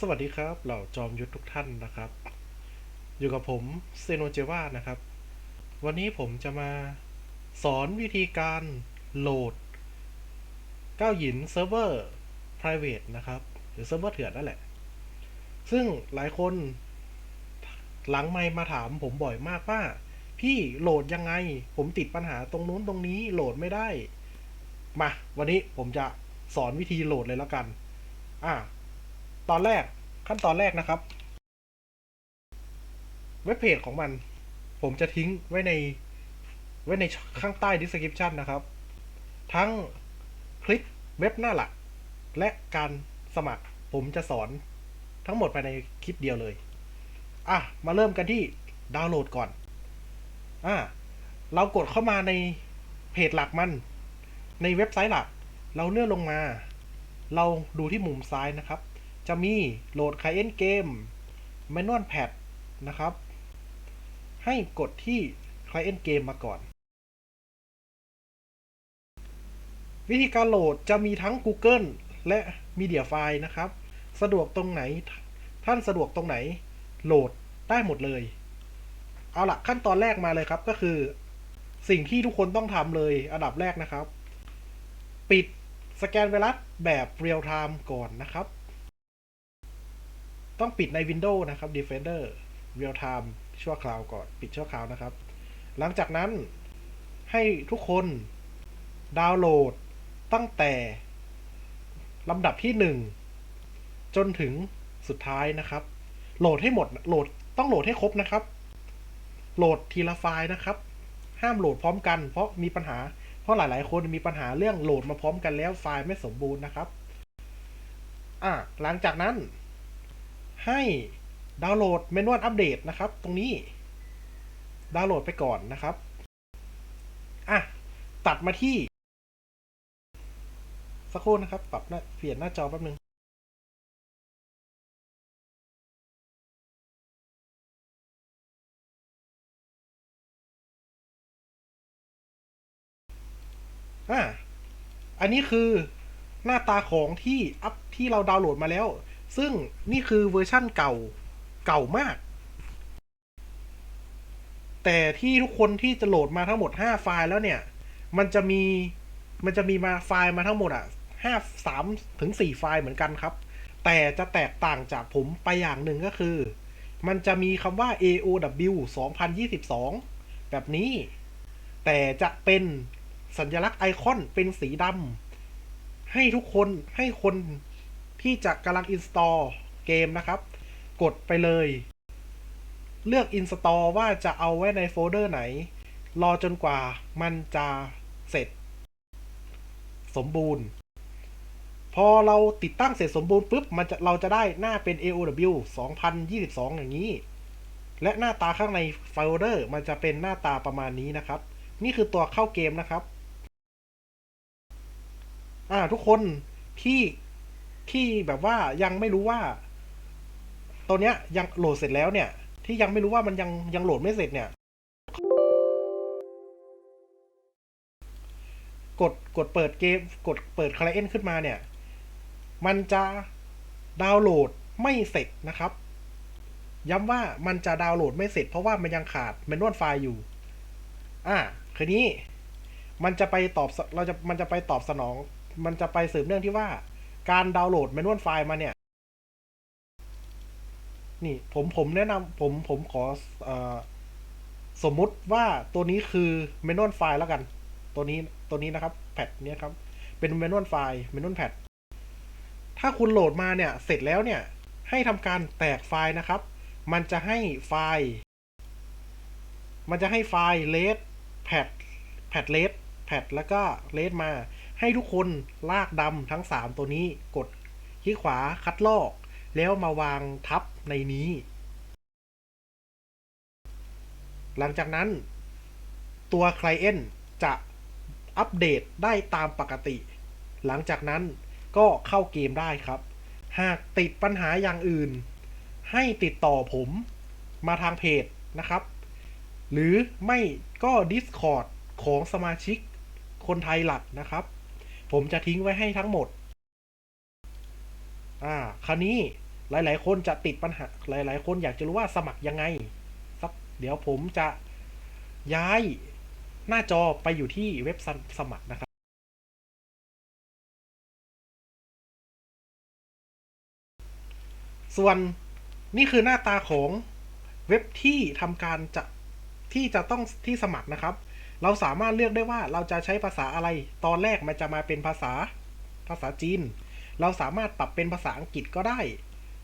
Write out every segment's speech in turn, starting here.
สวัสดีครับ เหล่าจอมยุทธทุกท่านนะครับ อยู่กับผมเซโนเจวานะครับ วันนี้ผมจะมาสอนวิธีการโหลดก้าวหยินเซิร์ฟเวอร์ private นะครับ หรือเซิร์ฟเวอร์เถื่อนนั่นแหละ ซึ่งหลายคนหลังไมค์มาถามผมบ่อยมากว่า พี่โหลดยังไง ผมติดปัญหาตรงนู้นตรงนี้โหลดไม่ได้ มา วันนี้ผมจะสอนวิธีโหลดเลยแล้วกัน อ่า ตอนแรกขั้นตอนแรกนะครับ เว็บเพจของมัน ผมจะทิ้งไว้ในไว้ในข้างใต้ description นะครับ ทั้งคลิปเว็บหน้าหลัก และการสมัครผมจะสอนทั้งหมดไปในคลิปเดียวเลย อะ มาเริ่มกันที่ดาวน์โหลดก่อน อะเรากดเข้ามาในเพจหลักมัน ในเว็บไซต์หลัก เราเลื่อนลงมา เราดูที่มุมซ้ายนะครับ จะมีโหลด Client Game Manual Pad นะครับ ให้กดที่ Client Game มาก่อน วิธีการโหลดจะมีทั้ง Google และ Media File นะครับ สะดวกตรงไหน ท่านสะดวกตรงไหน โหลดได้หมดเลย เอาละขั้นตอนแรกมาเลยครับก็คือ สิ่งที่ทุกคนต้องทำเลยอันดับแรกนะครับ ปิดสแกนไวรัสแบบเรียลไทม์ก่อนนะครับ ต้องปิดใน Windows นะครับ Defender Real Time ชั่วคราวก่อน ปิดชั่วคราวนะครับ หลังจากนั้นให้ทุกคนดาวน์โหลดตั้งแต่ลำดับที่ 1 จนถึงสุดท้ายนะครับ โหลดให้หมด โหลดต้องโหลดให้ครบนะครับ โหลดทีละไฟล์นะครับ ห้ามโหลดพร้อมกัน เพราะมีปัญหา เพราะหลาย ๆ คนมีปัญหาเรื่องโหลดมาพร้อมกันแล้วไฟล์ไม่สมบูรณ์นะครับ อะหลังจากนั้น ให้ดาวน์โหลดเมนูอัปเดตนะครับ ตรงนี้ ดาวน์โหลดไปก่อนนะครับ อะ ตัดมาที่ สักครู่นะครับ ปรับหน้าเปลี่ยนหน้าจอแป๊บนึงอะอันนี้คือหน้าตาของที่อัพที่เราดาวน์โหลดมาแล้ว ซึ่งนี่คือเวอร์ชั่นเก่าเก่ามาก แต่ที่ทุกคนที่จะโหลดมาทั้งหมด 5 ไฟล์แล้วเนี่ย มันจะมีมันจะมีมาไฟล์มาทั้งหมดอะห้าสามถึงสี่ไฟล์เหมือนกันครับ แต่จะแตกต่างจากผมไปอย่างหนึ่งก็คือ มันจะมีคำว่า AOW 2022 แบบนี้ แต่จะเป็นสัญลักษณ์ไอคอนเป็นสีดำให้ทุกคนให้คน ที่จะกำลังอินสตอลเกมนะครับ กดไปเลย เลือก install ว่าจะเอาไว้ในโฟลเดอร์ไหน รอจนกว่ามันจะเสร็จ สมบูรณ์ พอเราติดตั้งเสร็จสมบูรณ์ปุ๊บมันจะเราจะได้หน้าเป็น AOW 2022 อย่างนี้ และหน้าตาข้างในโฟลเดอร์มันจะเป็นหน้าตาประมาณนี้นะครับ นี่คือตัวเข้าเกมนะครับอ่าทุกคนที่ ที่แบบว่ายังไม่รู้ว่า ตัวเนี้ยยังโหลดเสร็จแล้วเนี่ย ที่ยังไม่รู้ว่ามันยังยังโหลดไม่เสร็จเนี่ย กดกดเปิดเกม กดเปิดคลเอนขึ้นมาเนี่ย มันจะดาวน์โหลดไม่เสร็จนะครับ ย้ำว่ามันจะดาวน์โหลดไม่เสร็จเพราะว่ามันยังขาดเมนวลไฟล์อยู่ อ่าคืนนี้มันจะไปตอบเราจะมันจะไปตอบสนอง มันจะไปสืบเนื่องที่ว่า การดาวน์โหลดเมนวลไฟล์มาเนี่ย นี่ผมผมแนะนำผมผมขออสมมุติว่าตัวนี้คือเมนวลไฟล์แล้วกัน ตัวนี้ตัวนี้นะครับแพทเนี้ยครับ เป็นเมนวลไฟล์เมนวลแพทถ้าคุณโหลดมาเนี่ย เสร็จแล้วเนี่ย ให้ทำการแตกไฟล์นะครับ มันจะให้ไฟล์ มันจะให้ไฟล์เลสแพทแพทเลสแพทแล้วก็เลสมา ให้ทุกคนลากดำทั้ง 3 ตัวนี้กดคลิกขวาคัดลอก แล้วมาวางทับในนี้ หลังจากนั้น ตัว Client จะอัปเดตได้ตามปกติ หลังจากนั้นก็เข้าเกมได้ครับ หากติดปัญหาอย่างอื่น ให้ติดต่อผมมาทางเพจนะครับ หรือไม่ก็ Discord ของสมาชิกคนไทยหลักนะครับ ผมจะทิ้งไว้ให้ทั้งหมด อ่า คราวนี้หลาย ๆ คนจะติดปัญหา หลาย ๆ คนอยากจะรู้ว่าสมัครยังไงสักเดี๋ยวผมจะย้ายหน้าจอไปอยู่ที่เว็บสมัครนะครับ ส่วนนี่คือหน้าตาของเว็บที่ทำการจะที่จะต้องที่สมัครนะครับ เราสามารถเลือกได้ว่าเราจะใช้ภาษาอะไร ตอนแรกมันจะมาเป็นภาษา ภาษาจีน เราสามารถปรับเป็นภาษาอังกฤษก็ได้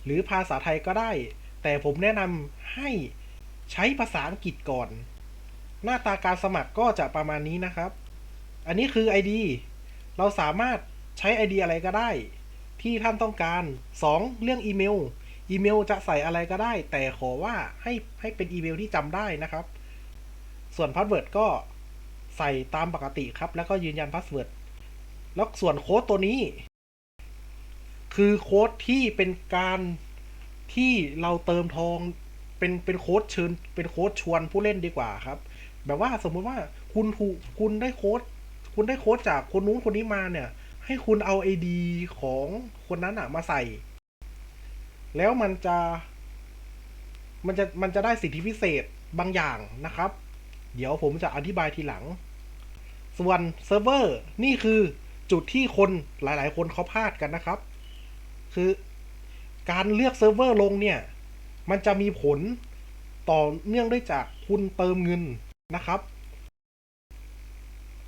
หรือภาษาไทยก็ได้ แต่ผมแนะนำให้ใช้ภาษาอังกฤษก่อน หน้าตาการสมัครก็จะประมาณนี้นะครับ อันนี้คือ ID เราสามารถใช้ ID อะไรก็ได้ ที่ท่านต้องการ 2. เรื่องอีเมล อีเมลจะใส่อะไรก็ได้ แต่ขอว่าให้ให้เป็นอีเมลที่จำได้นะครับ ส่วนพาสเวิร์ดก็ ใส่ตามปกติครับ แล้วก็ยืนยันพาสเวิร์ดแล้วส่วนโค้ดตัวนี้ คือโค้ดที่เป็นการที่เราเติมทองเป็นเป็นโค้ดเชิญเป็นโค้ดชวนผู้เล่นดีกว่าครับ แบบว่าสมมุติว่าคุณถูกคุณได้โค้ดคุณได้โค้ดจากคนนู้นคนนี้มาเนี่ย ให้คุณเอาไอดีของคนนั้นอะมาใส่ แล้วมันจะ มันจะมันจะได้สิทธิพิเศษบางอย่างนะครับ เดี๋ยวผมจะอธิบายทีหลัง ส่วนเซิร์ฟเวอร์นี่คือจุดที่คนหลาย ๆ คนเขาพลาดกันนะครับ คือการเลือกเซิร์ฟเวอร์ลงเนี่ย มันจะมีผลต่อเนื่องด้วยจากคุณเติมเงินนะครับ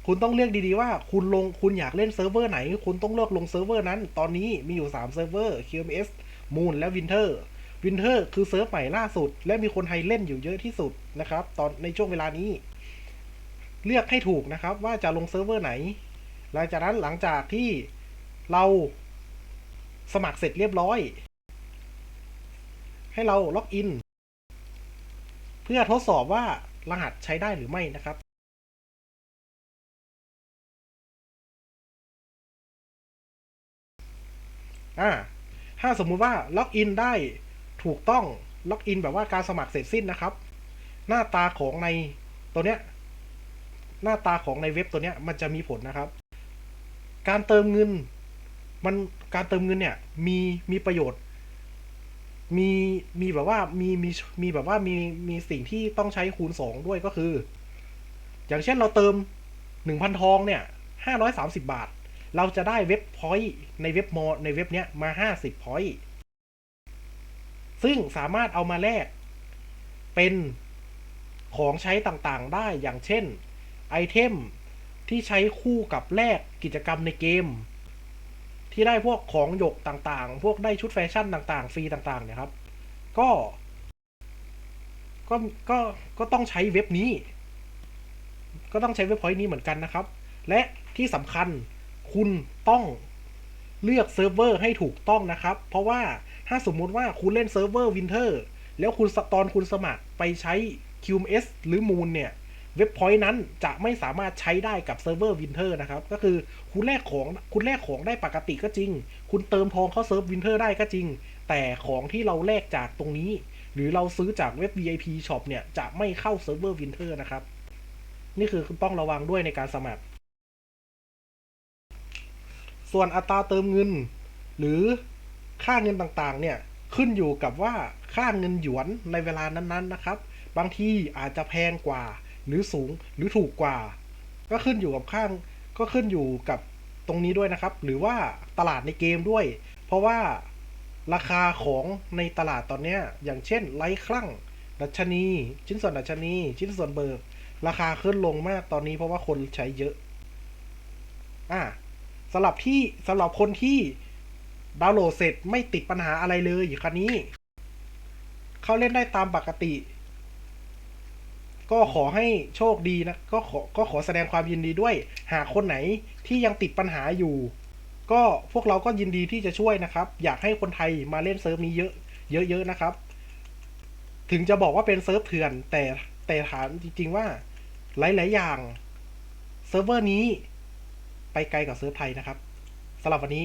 คุณต้องเลือกดี ๆ ว่าคุณลงคุณอยากเล่นเซิร์ฟเวอร์ไหน คุณต้องเลือกลงเซิร์ฟเวอร์นั้น ตอนนี้มีอยู่ 3 เซิร์ฟเวอร์ QMS Moon และ Winter Winter คือเซิร์ฟใหม่ล่าสุด และมีคนไทยเล่นอยู่เยอะที่สุดนะครับ ตอนในช่วงเวลานี้ เลือกให้ถูกนะครับว่าจะลงเซิร์ฟเวอร์ไหน หลังจากนั้นหลังจากที่เราสมัครเสร็จเรียบร้อย ให้เราล็อกอิน เพื่อทดสอบว่ารหัสใช้ได้หรือไม่นะครับอ่าถ้าสมมุติว่าล็อกอินได้ ถูกต้องล็อกอินแบบว่าการสมัครเสร็จสิ้นนะครับ หน้าตาของในตัวเนี้ยหน้าตาของในเว็บตัวเนี้ยมันจะมีผลนะครับ การเติมเงินมันการเติมเงินเนี่ยมีมีประโยชน์ มีมีแบบว่ามีมีมีแบบว่ามีมีสิ่งที่ต้องใช้คูณสองด้วยก็คือ อย่างเช่นเราเติมหนึ่งพันทองเนี่ยห้าร้อยสามสิบาท เราจะได้เว็บพอยต์ในเว็บมอในเว็บเนี้ยมาห้าสิบพอยต์ ซึ่งสามารถเอามาแลกเป็นของใช้ต่างๆได้อย่างเช่นไอเทมที่ใช้คู่กับแลกกิจกรรมในเกม ที่ได้พวกของหยกต่างๆ พวกได้ชุดแฟชั่นต่างๆ ฟรีต่างๆเนี่ยครับ ก็ก็ก็ก็ต้องใช้เว็บนี้ ก็ต้องใช้เว็บพอยต์นี้เหมือนกันนะครับ และที่สำคัญคุณต้องเลือกเซิร์ฟเวอร์ให้ถูกต้องนะครับ เพราะว่า ถ้าสมมุติว่าคุณเล่นเซิร์ฟเวอร์วินเทอร์แล้วคุณตอนคุณสมัครไปใช้ QMS หรือ Moon เนี่ย เว็บพอยต์นั้นจะไม่สามารถใช้ได้กับเซิร์ฟเวอร์วินเทอร์นะครับ ก็คือคุณแลกของคุณแลกของได้ปกติก็จริง คุณเติมทองเข้าเซิร์ฟวินเทอร์ได้ก็จริง แต่ของที่เราแลกจากตรงนี้ หรือเราซื้อจากเว็บ VIP Shop เนี่ย จะไม่เข้าเซิร์ฟเวอร์วินเทอร์นะครับ นี่คือคุณต้องระวังด้วยในการสมัคร ส่วนอัตราเติมเงิน หรือ ค่าเงินต่างๆ เนี่ยขึ้นอยู่กับว่าค่าเงินหยวนในเวลานั้นๆนะครับ บางทีอาจจะแพงกว่า หรือสูงหรือถูกกว่า ก็ขึ้นอยู่กับข้างก็ขึ้นอยู่กับตรงนี้ด้วยนะครับ หรือว่าตลาดในเกมด้วย เพราะว่าราคาของในตลาดตอนนี้อย่างเช่นไลท์คลั่งดัชนี ชิ้นส่วนดัชนี ชิ้นส่วนเบิร์ราคาขึ้นลงมากตอนนี้เพราะว่าคนใช้เยอะ อ่าสำหรับที่สำหรับคนที่ ดาวน์โหลดเสร็จไม่ติดปัญหาอะไรเลยคันนี้ เขาเล่นได้ตามปกติ ก็ขอให้โชคดีนะ ก็ขอก็ขอแสดงความยินดีด้วย หากคนไหนที่ยังติดปัญหาอยู่ ก็พวกเราก็ยินดีที่จะช่วยนะครับ อยากให้คนไทยมาเล่นเซิร์ฟนี้เยอะ เยอะๆนะครับ ถึงจะบอกว่าเป็นเซิร์ฟเถื่อน แต่แต่ถามจริง ๆ ว่าหลาย ๆ อย่างเซิร์ฟเวอร์นี้ไปไกลกว่าเซิร์ฟไทยนะครับสำหรับวันนี้